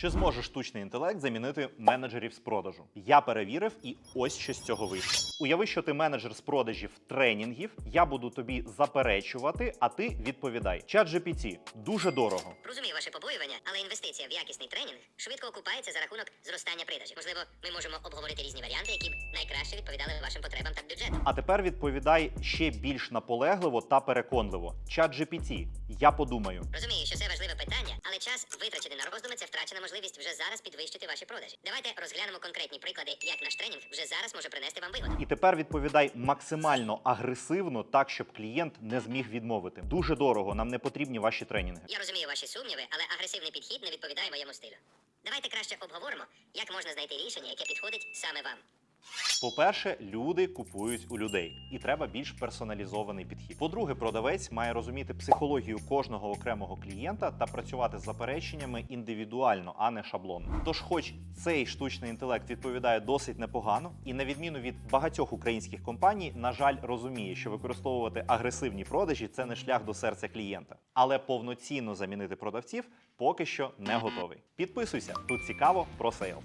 Чи зможе штучний інтелект замінити менеджерів з продажу? Я перевірив, і ось що з цього вийшло. Уяви, що ти менеджер з продажів тренінгів. Я буду тобі заперечувати, а ти відповідай. Чат GPT дуже дорого. Розумію ваше побоювання, але інвестиція в якісний тренінг швидко окупається за рахунок зростання продажів. Можливо, ми можемо обговорити різні варіанти, які б найкраще відповідали вашим потребам та бюджету. А тепер відповідай ще більш наполегливо та переконливо. Чат GPT, я подумаю. Розумію, що це важливе питання, час витрачений на роздуми це втрачена можливість вже зараз підвищити ваші продажі. Давайте розглянемо конкретні приклади, як наш тренінг вже зараз може принести вам вигоду. І тепер відповідай максимально агресивно, так щоб клієнт не зміг відмовити. Дуже дорого, нам не потрібні ваші тренінги. Я розумію ваші сумніви, але агресивний підхід не відповідає моєму стилю. Давайте краще обговоримо, як можна знайти рішення, яке підходить саме вам. По-перше, люди купують у людей, і треба більш персоналізований підхід. По-друге, продавець має розуміти психологію кожного окремого клієнта та працювати з запереченнями індивідуально, а не шаблонно. Тож, хоч цей штучний інтелект відповідає досить непогано, і на відміну від багатьох українських компаній, на жаль, розуміє, що використовувати агресивні продажі це не шлях до серця клієнта. Але повноцінно замінити продавців поки що не готовий. Підписуйся, тут цікаво про сейлс.